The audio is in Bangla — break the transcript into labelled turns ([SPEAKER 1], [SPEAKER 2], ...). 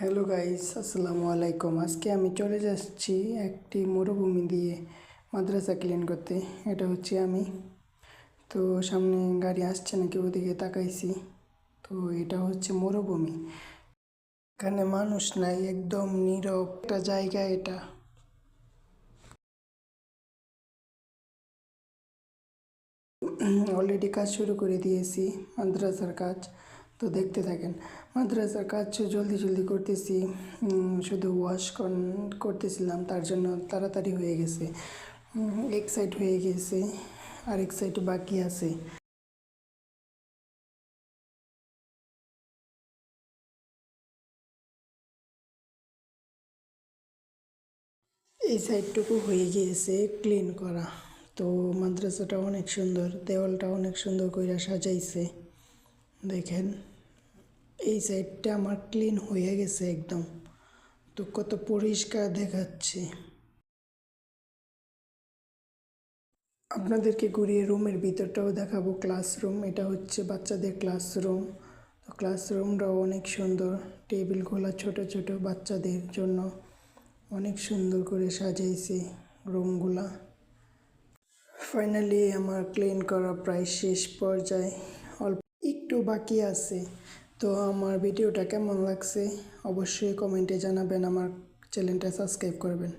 [SPEAKER 1] হ্যালো গাইস আসসালামু আলাইকুম। আজকে আমি চলে যাচ্ছি একটি মরুভূমি দিয়ে মাদ্রাসা ক্লিন করতে। এটা হচ্ছে আমি। তো সামনে গাড়ি আসছে নাকি ওদিকে তাকাইছি। তো এটা হচ্ছে মরুভূমি। এখানে মানুষ নাই, একদম নীরব একটা জায়গা এটা। অলরেডি কাজ শুরু করে দিয়েছি, মাদ্রাসার কাজ। তো দেখতে থাকেন। মাদ্রাসার কাজ জলদি জলদি করতেছি। শুধু ওয়াশ করতেছিলাম, তার জন্য তাড়াতাড়ি হয়ে গেছে। এক সাইড হয়ে গেছে, আরেক সাইড বাকি আছে। এই সাইডটুকু হয়ে গিয়েছে ক্লিন করা। তো মাদ্রাসাটা অনেক সুন্দর, দেওয়ালটা অনেক সুন্দর করে সাজাইছে। দেখেন, এই সাইডটা আমার ক্লিন হয়ে গেছে একদম। তো কত পরিষ্কার দেখাচ্ছে। আপনাদেরকে ঘুরিয়ে রুমের ভিতরটাও দেখাবো। ক্লাসরুম এটা হচ্ছে বাচ্চাদের ক্লাসরুম তো ক্লাসরুমটাও অনেক সুন্দর। টেবিলগুলো ছোট ছোট বাচ্চাদের জন্য অনেক সুন্দর করে সাজাইছে রুমগুলা ফাইনালি আমার ক্লিন করা প্রায় শেষ পর্যায়ে। অল্প একটু বাকি আছে। তো আমার ভিডিওটা কেমন লাগছে? অবশ্যই কমেন্টে জানাবেন, আমার চ্যানেলটা সাবস্ক্রাইব করবেন।